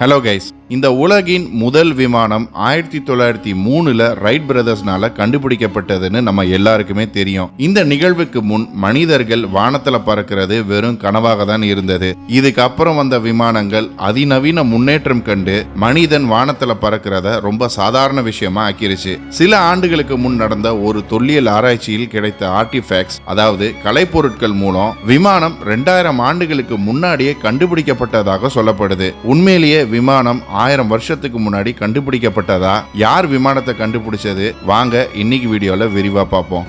Hello guys இந்த உலகின் முதல் விமானம் ஆயிரத்தி தொள்ளாயிரத்தி மூணுல ரைட் பிரதர்ஸ்னால கண்டுபிடிக்கப்பட்டதுன்னு நம்ம எல்லாருக்குமே தெரியும். இந்த நிகழ்வுக்கு முன் மனிதர்கள் வானத்துல பறக்கிறது வெறும் கனவாக தான் இருந்தது. இதுக்கப்புறம் வந்த விமானங்கள் அதிநவீன முன்னேற்றம் கண்டு மனிதன் வானத்துல பறக்கிறத ரொம்ப சாதாரண விஷயமா ஆக்கிருச்சு. சில ஆண்டுகளுக்கு முன் நடந்த ஒரு தொல்லியல் ஆராய்ச்சியில் கிடைத்த ஆர்டிஃபேக்ட்ஸ் அதாவது கலைப்பொருட்கள் மூலம் விமானம் ரெண்டாயிரம் ஆண்டுகளுக்கு முன்னாடியே கண்டுபிடிக்கப்பட்டதாக சொல்லப்படுது. உண்மையிலேயே விமானம் ஆயிரம் வருஷத்துக்கு முன்னாடி கண்டுபிடிக்கப்பட்டதா? யார் விமானத்தை கண்டுபிடிச்சது? வாங்க இன்னைக்கு வீடியோவில் விரிவாக பார்ப்போம்.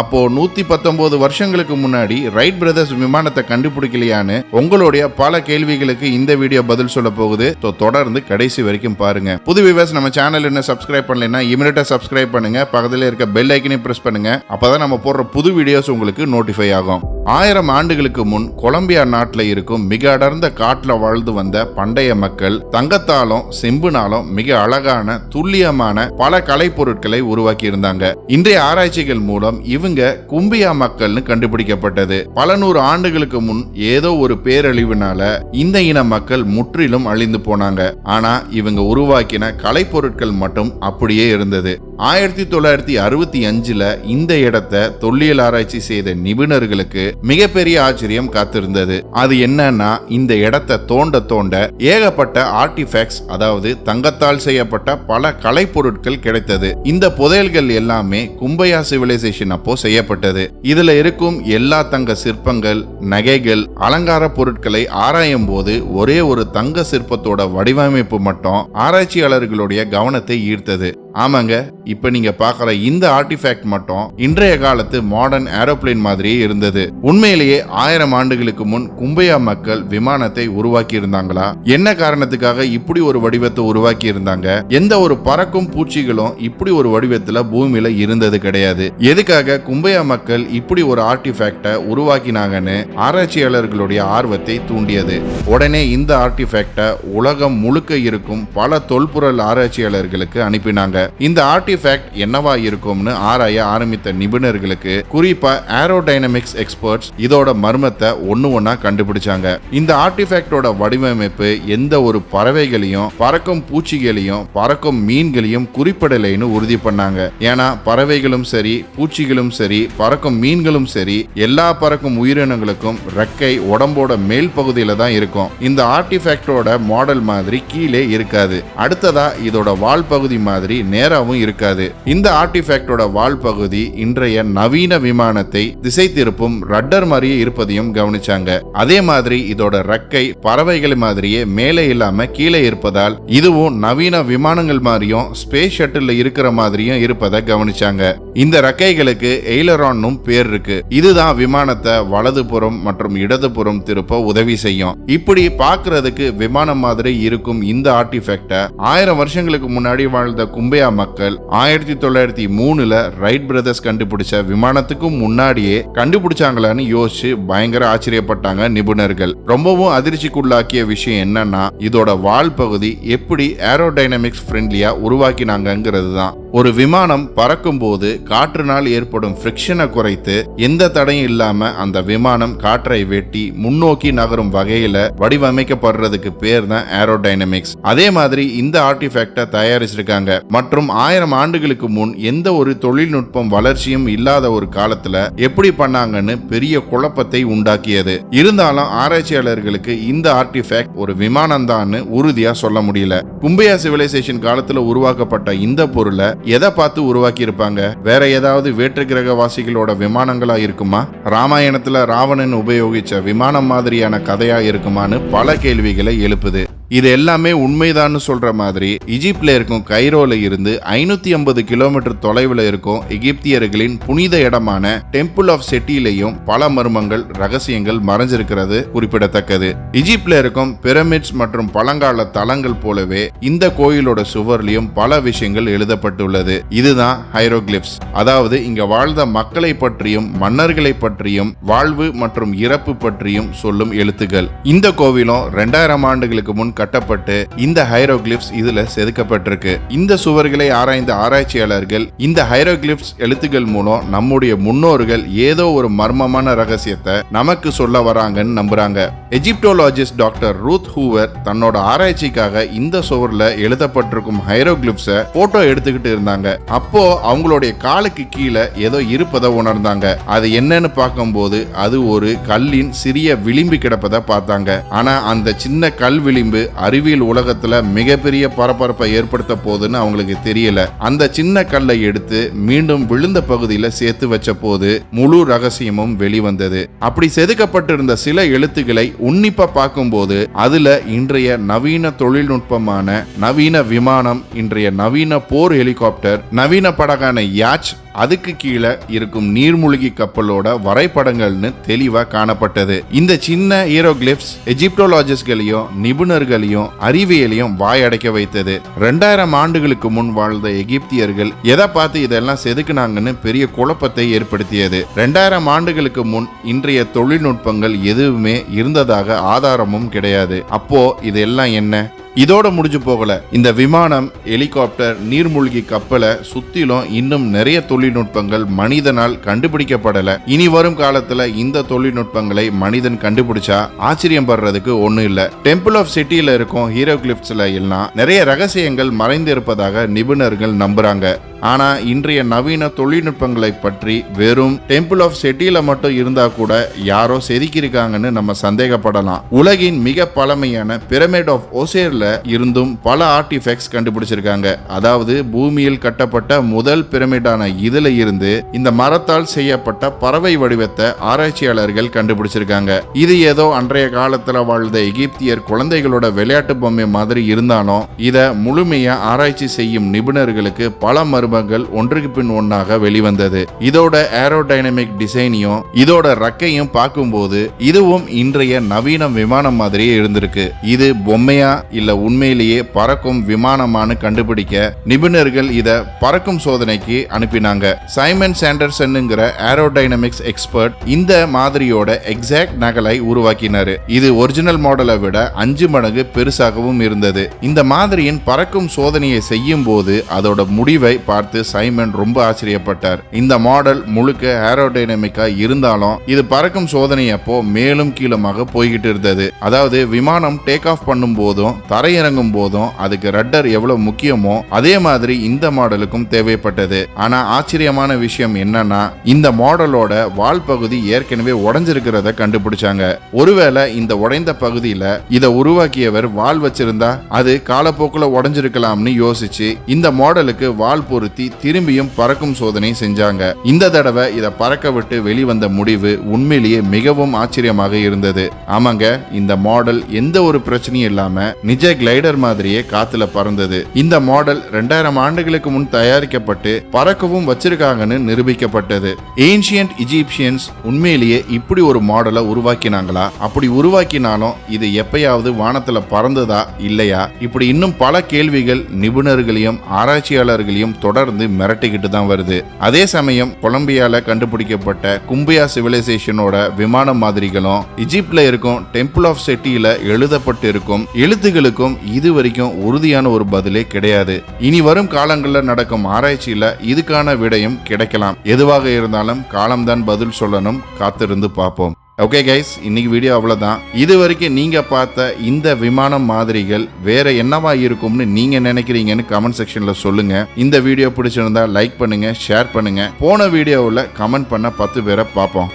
அப்போ நூத்தி பத்தொன்பது வருஷங்களுக்கு முன்னாடி ரைட் பிரதர்ஸ் விமானத்தை கண்டுபிடிக்கலையான்னு உங்களுடைய பல கேள்விகளுக்கு இந்த வீடியோ பதில் சொல்ல போகுது. ஸோ தொடர்ந்து கடைசி வரைக்கும் பாருங்க. புது விவர்ஸ் நம்ம சேனல் என்ன சப்ஸ்கிரைப் பண்ணலைன்னா இமிடியா சப்ஸ்கிரைப் பண்ணுங்க. பக்கத்தில் இருக்க பெல் ஐக்கனையும் பிரஸ் பண்ணுங்க. அப்பதான் நம்ம போடுற புது வீடியோஸ் உங்களுக்கு நோட்டிஃபை ஆகும். ஆயிரம் ஆண்டுகளுக்கு முன் கொலம்பியா நாட்டில் இருக்கும் மிக அடர்ந்த காட்டில் வாழ்ந்து வந்த பண்டைய மக்கள் தங்கத்தாலும் செம்புனாலும் மிக அழகான துல்லியமான பல கலைப்பொருட்களை உருவாக்கி இருந்தாங்க இன்றைய ஆராய்ச்சிகள் மூலம் இவங்க கும்பியா மக்கள்னு கண்டுபிடிக்கப்பட்டது. பல நூறு ஆண்டுகளுக்கு முன் ஏதோ ஒரு பேரழிவுனால இந்த இன மக்கள் முற்றிலும் அழிந்து போனாங்க. ஆனா இவங்க உருவாக்கின கலைப்பொருட்கள் மட்டும் அப்படியே இருந்தது. ஆயிரத்தி தொள்ளாயிரத்தி அறுபத்தி அஞ்சுல இந்த இடத்தை தொல்லியல் ஆராய்ச்சி செய்த நிபுணர்களுக்கு மிகப்பெரிய ஆச்சரியம் காத்திருந்தது. அது என்னன்னா இந்த இடத்தை தோண்ட தோண்ட ஏகப்பட்ட ஆர்டிஃபேக்ட்ஸ் அதாவது தங்கத்தால் செய்யப்பட்ட பல கலைப்பொருட்கள் கிடைத்தது. இந்த புதையல்கள் எல்லாமே கும்பையா சிவிலைசேஷன் அப்போ செய்யப்பட்டது. இதுல இருக்கும் எல்லா தங்க சிற்பங்கள் நகைகள் அலங்கார பொருட்களை ஆராயும் போது ஒரே ஒரு தங்க சிற்பத்தோட வடிவமைப்பு மட்டும் ஆராய்ச்சியாளர்களுடைய கவனத்தை ஈர்த்தது. ஆமாங்க. இப்ப நீங்க பார்க்குற இந்த ஆர்டிஃபேக்ட் மட்டும் இன்றைய காலத்து மாடர்ன் ஏரோப்ளேன் மாதிரியே இருந்தது. உண்மையிலேயே ஆயிரம் ஆண்டுகளுக்கு முன் கும்பையா மக்கள் விமானத்தை உருவாக்கி இருந்தாங்களா? என்ன காரணத்துக்காக இப்படி ஒரு வடிவத்தை உருவாக்கி இருந்தாங்க? எந்த ஒரு பறக்கும் பூச்சிகளும் இப்படி ஒரு வடிவத்துல பூமியில இருந்தது கிடையாது. எதுக்காக கும்பையா மக்கள் இப்படி ஒரு ஆர்டிஃபேக்டை உருவாக்கினாங்கன்னு ஆராய்ச்சியாளர்களுடைய ஆர்வத்தை தூண்டியது. உடனே இந்த ஆர்டிஃபேக்டை உலகம் முழுக்க இருக்கும் பல தொல்பொருள் ஆராய்ச்சியாளர்களுக்கு அனுப்பினாங்க. இந்த ஆர்டிஃபேக்ட் என்னவா இருக்கும்னு ஆராய ஆரம்பித்த நிபுணர்களுக்கு குறிப்பா ஏரோடைனமிக்ஸ் எக்ஸ்பர்ட்ஸ் இதோட மர்மத்தை ஒன்னு ஒன்னா கண்டுபிடிச்சாங்க. இந்த ஆர்டிஃபேக்டோட வடிவமைப்பு எந்த ஒரு பறவைகளையும் பறக்கும் பூச்சிகளையும் பறக்கும் மீன்களையும் குறிப்பிடலைன்னு உறுதி பண்ணாங்க. ஏன்னா பறவைகளும் சரி பூச்சிகளும் சரி பறக்கும் மீன்களும் சரி எல்லா பறக்கும் உயிரினங்களுக்கும் ரெக்கை உடம்போட மேல் பகுதியில தான் இருக்கும். இந்த ஆர்டிஃபேக்டோட மாடல் மாதிரி கீழே இருக்காது. அடுத்ததா இதோட வால் பகுதி மாதிரி நேராவும் இருக்காது. இந்த ஆர்டிஃபேக்டோட வால் பகுதி இன்றைய நவீன விமானத்தை திசை திருப்பும் ரட்டர் மாதிரியே இருப்பதையும் கவனிச்சாங்க. அதே மாதிரி இதோட ரக்கை பறவைகள் மாதிரியே மேலே இல்லாம கீழே இருப்பதால் இதுவும் நவீன விமானங்கள் மாதிரியும் ஸ்பேஸ் ஷட்டில் இருக்கிற மாதிரியும் இருப்பதை கவனிச்சாங்க. இந்த ரக்கைகளுக்கு எய்லரான்னும் பேர் இருக்கு. இதுதான் விமானத்தை வலதுபுறம் மற்றும் இடதுபுறம் திருப்ப உதவி செய்யும். இப்படி பாக்குறதுக்கு விமானம் மாதிரி இருக்கும் இந்த ஆர்டிஃபேக்டை ஆயிரம் வருஷங்களுக்கு முன்னாடி வாழ்ந்த கும்பையா மக்கள் ஆயிரத்தி தொள்ளாயிரத்தி மூணுல ரைட் பிரதர்ஸ் கண்டுபிடிச்ச விமானத்துக்கும் முன்னாடியே கண்டுபிடிச்சாங்களான்னு யோசிச்சு பயங்கர ஆச்சரியப்பட்டாங்க நிபுணர்கள். ரொம்பவும் அதிர்ச்சிக்குள்ளாக்கிய விஷயம் என்னன்னா இதோட வால் பகுதி எப்படி ஏரோடைனமிக்ஸ் ஃப்ரெண்ட்லியா உருவாக்கினாங்கிறது தான் ஒரு விமானம் பறக்கும் போது காற்றினால் ஏற்படும் ஃப்ரிக்ஷனை குறைத்து எந்த தடையும் இல்லாம அந்த விமானம் காற்றை வெட்டி முன்னோக்கி நகரும் வகையில வடிவமைக்கப்படுறதுக்கு பேர் தான் ஏரோடைனமிக்ஸ் அதே மாதிரி இந்த ஆர்டிஃபேக்டை தயாரிச்சிருக்காங்க. மற்றும் ஆயிரம் ஆண்டுகளுக்கு முன் எந்த ஒரு தொழில்நுட்பம் வளர்ச்சியும் இல்லாத ஒரு காலத்துல எப்படி பண்ணாங்கன்னு பெரிய குழப்பத்தை உண்டாக்கியது. இருந்தாலும் ஆராய்ச்சியாளர்களுக்கு இந்த ஆர்டிஃபேக்ட் ஒரு விமானம் தான் உறுதியா சொல்ல முடியல. கும்பையா சிவிலைசேஷன் காலத்துல உருவாக்கப்பட்ட இந்த பொருளை எதை பார்த்து உருவாக்கி இருப்பாங்க வேற ஏதாவது வேற்று கிரகவாசிகளோட விமானங்களா இருக்குமா? ராமாயணத்துல ராவணன் உபயோகிச்ச விமானம் மாதிரியான கதையா இருக்குமான்னு பல கேள்விகளை எழுப்புது. இது எல்லாமே உண்மைதான்னு சொல்ற மாதிரி இஜிப்ட்ல இருக்கும் கைரோல இருந்து ஐநூத்தி ஐம்பது கிலோமீட்டர் தொலைவில் இருக்கும் எகிப்தியர்களின் புனித இடமான டெம்பிள் ஆஃப் செட்டிலையும் பல மர்மங்கள் ரகசியங்கள் மறைஞ்சிருக்கிறது குறிப்பிடத்தக்கது. இஜிப்ட்ல இருக்கும் பிரமிட்ஸ் மற்றும் பழங்கால தலங்கள் போலவே இந்த கோயிலோட சுவர்லயும் பல விஷயங்கள் எழுதப்பட்டுள்ளது. இதுதான் ஹைரோகிளிப்ஸ். அதாவது இங்க வாழ்ந்த மக்களை பற்றியும் மன்னர்களை பற்றியும் வாழ்வு மற்றும் இறப்பு பற்றியும் சொல்லும் எழுத்துக்கள். இந்த கோவிலும் ரெண்டாயிரம் ஆண்டுகளுக்கு முன் கட்டப்பட்டு இந்த ஹைரோகிளிப்ஸ் இதுல செதுக்கப்பட்டிருக்கு. இந்த சுவர்களை ஆராய்ந்த ஆராய்ச்சியாளர்கள் இந்த ஹைரோகிளிப்ஸ் எழுத்துக்கள் மூலம் நம்முடைய முன்னோர்கள் ஏதோ ஒரு மர்மமான ரகசியத்தை நமக்கு சொல்ல வராங்கன்னு நம்புறாங்க. எஜிப்டோலாஜிஸ்ட் டாக்டர் ரூத் ஹூவர் தன்னோட ஆராய்ச்சிக்காக இந்த சுவர்ல எழுதப்பட்டிருக்கும் ஹைரோகிளிப்ஸை போட்டோ எடுத்துக்கிட்டு இருந்தாங்க. அப்போ அவங்களுடைய காலுக்கு கீழே ஏதோ இருப்பதை உணர்ந்தாங்க. அது என்னன்னு பார்க்கும்போது அது ஒரு கல்லின் சிறிய விளிம்பு கிடப்பதை பார்த்தாங்க. ஆனா அந்த சின்ன கல் விளிம்பு அறிவியல் உலகத்துல மிகப்பெரிய பரபரப்பை ஏற்படுத்த போதுன்னு அவங்களுக்கு தெரியல. அந்த சின்ன கல்லை எடுத்து மீண்டும் விழுந்த பகுதியில சேர்த்து வச்ச போது முழு ரகசியமும் வெளிவந்தது. அப்படி செதுக்கப்பட்டிருந்த சில எழுத்துக்களை உன்னிப்பா பார்க்கும்போது அதுல இன்றைய நவீன தொழில்நுட்பமான நவீன விமானம் இன்றைய நவீன போர் ஹெலிகாப்டர் நவீன படகான யாச் அதுக்கு கீழே இருக்கும் நீர்மூழ்கி கப்பலோட வரைபடங்கள்னு தெளிவாக காணப்பட்டது. இந்த சின்ன ஹீரோகிளிப்ஸ் எஜிப்டோலாஜிஸ்ட்களையும் நிபுணர்களையும் அறிவியலையும் வாயடைக்க வைத்தது. ரெண்டாயிரம் ஆண்டுகளுக்கு முன் வாழ்ந்த எகிப்தியர்கள் எதை பார்த்து இதெல்லாம் செதுக்குனாங்கன்னு பெரிய குழப்பத்தை ஏற்படுத்தியது. ரெண்டாயிரம் ஆண்டுகளுக்கு முன் இன்றைய தொழில்நுட்பங்கள் எதுவுமே இருந்ததாக ஆதாரமும் கிடையாது. அப்போ இதெல்லாம் என்ன? இதோட முடிஞ்சு போகல. இந்த விமானம் ஹெலிகாப்டர் நீர்மூழ்கி கப்பலை சுத்திலும் இன்னும் நிறைய தொழில்நுட்பங்கள் மனிதனால் கண்டுபிடிக்கப்படல. இனி வரும் காலத்துல இந்த தொழில்நுட்பங்களை மனிதன் கண்டுபிடிச்சா ஆச்சரியம் படுறதுக்கு ஒண்ணும் இல்ல. டெம்பிள் ஆஃப் சிட்டியில இருக்கும் ஹீரோ கிளிப்ஸ்ல எல்லாம் நிறைய ரகசியங்கள் மறைந்திருப்பதாக நிபுணர்கள் நம்புறாங்க. ஆனால் இன்றைய நவீன தொழில்நுட்பங்களை பற்றி வெறும் டெம்பிள் ஆஃப் செட்டியில் மட்டும் இருந்தால் கூட யாரோ செதுக்கியிருக்காங்கன்னு நம்ம சந்தேகப்படலாம். உலகின் மிக பழமையான பிரமிட் ஆஃப் ஒசேரில் இருந்தும் பல ஆர்டிஃபெக்ட்ஸ் கண்டுபிடிச்சிருக்காங்க. அதாவது பூமியில் கட்டப்பட்ட முதல் பிரமிடான இதில் இருந்து இந்த மரத்தால் செய்யப்பட்ட பறவை வடிவத்தை ஆராய்ச்சியாளர்கள் கண்டுபிடிச்சிருக்காங்க. இது ஏதோ அன்றைய காலத்தில் வாழ்ந்த எகிப்தியர் குழந்தைகளோட விளையாட்டு பொம்மை மாதிரி இருந்தாலும் இதை முழுமையாக ஆராய்ச்சி செய்யும் நிபுணர்களுக்கு பல மருமகள் ஒன்றுக்கு பின் ஒன்றாக வெளிவந்தது. இதோட ஏரோடைனமிக் டிசைனையும் இதோட ரக்கையும் பார்க்கும்போது இதுவும் இன்றைய நவீன விமானம் மாதிரியே இருந்திருக்கு. இது பொம்மையா இல்ல உண்மையிலேயே பறக்கும் விமானமானு கண்டுபிடிக்க நிபுணர்கள் இத பறக்கும் சோதனைக்கு அனுப்பினாங்க. சைமன் சாண்டர்சன்ங்கிற ஏரோடைனமிக்ஸ் எக்ஸ்பர்ட் இந்த மாதிரியோட எக்ஸாக்ட் நகலை உருவாக்கினாரு. இது ஒரிஜினல் மாடலை விட அஞ்சு மடங்கு பெருசாகவும் இருந்தது. இந்த மாதிரியின் பறக்கும் சோதனையை செய்யும் போது அதோட முடிவை பார்த்து சைமன் ரொம்ப ஆச்சரியப்பட்டார். இந்த மாடல் முழுக்க ஏரோடைனமிக்கா இருந்தாலும் இது பறக்கும் சோதனை அப்போ மேலும் கீழமாக போய்கிட்டு இருந்தது. அதாவது விமானம் டேக் ஆஃப் பண்ணும் போதும் தரையிறங்கும் போதும் அதுக்கு ரட்டர் எவ்வளவு முக்கியமோ அதே மாதிரி இந்த மாடலுக்கும் தேவைப்பட்டது. ஆனா ஆச்சரியமான விஷயம் என்னன்னா இந்த மாடலோட வால் பகுதி ஏற்கனவே உடைஞ்சிருக்கிறத கண்டுபிடிச்சாங்க. ஒருவேளை இந்த உடைந்த பகுதியில இதை உருவாக்கியவர் வால் வச்சிருந்தா அது காலப்போக்குல உடைஞ்சிருக்கலாம்னு யோசிச்சு இந்த மாடலுக்கு வால் பொருத்தி திரும்பியும் பறக்கும் சோதனை செஞ்சாங்க. இந்த தடவை இதை பறக்க விட்டு வெளிவந்த முடிவு உண்மையிலேயே மிகவும் ஆச்சரியமாக இருந்தது. ஆமாங்க இந்த மாடல் எந்த ஒரு பிரச்சனையும் இல்லாம நிஜ கிளைடர் மாதிரியே காத்துல பறந்தது. இந்த மாடல் ரெண்டாயிரம் ஆண்டுகளுக்கு முன் தயாரிக்கப்பட்டு பறக்கவும் வச்சிருக்காங்கன்னு நிரூபிக்கப்பட்டது. ஏன்ஷியன்ட் இஜிப்சியன்ஸ் உண்மையிலேயே இப்படி ஒரு மாடலை உருவாக்கினாங்களா? அப்படி உருவாக்கினாலும் இது எப்பயாவது வானத்துல பறந்ததா இல்லையா? இப்படி இன்னும் பல கேள்விகள் நிபுணர்களையும் ஆராய்ச்சியாளர்களையும் தொடர்ந்து மிரட்டிக்கிட்டு தான் வருது. அதே சமயம் கொலம்பியால கண்டுபிடிக்கப்பட்ட கும்பியா சிவிலைசேஷனோட விமான மாதிரிகளும் இஜிப்ட்ல இருக்கும் டெம்பிள் ஆஃப் செட்டியில எழுதப்பட்டு இருக்கும் எழுத்துகளுக்கும் இது வரைக்கும் உறுதியான ஒரு பதிலே கிடையாது. இனி வரும் காலங்களில் நடக்கும் ஆராய்ச்சியில இதுக்கான விடையும் கிடைக்கலாம். எதுவாக இருந்தாலும் காலம்தான் பதில் சொல்லணும். காத்திருந்து பார்ப்போம். ஓகே கைஸ் இன்னைக்கு வீடியோ அவ்வளோதான் இது வரைக்கும் நீங்கள் பார்த்த இந்த விமானம் மாதிரிகள் வேற என்னவா இருக்கும்னு நீங்கள் நினைக்கிறீங்கன்னு கமெண்ட் செக்ஷனில் சொல்லுங்கள் இந்த வீடியோ பிடிச்சிருந்தா லைக் பண்ணுங்கள் ஷேர் பண்ணுங்கள் போன வீடியோவில் கமெண்ட் பண்ண பத்து பேரை பார்ப்போம்.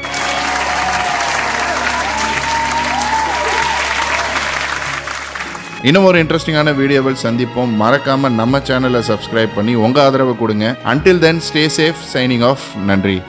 இன்னும் ஒரு இன்ட்ரெஸ்டிங்கான வீடியோவில் சந்திப்போம். மறக்காம நம்ம சேனலை சப்ஸ்கிரைப் பண்ணி உங்க ஆதரவு கொடுங்க. Until then stay safe signing off நன்றி.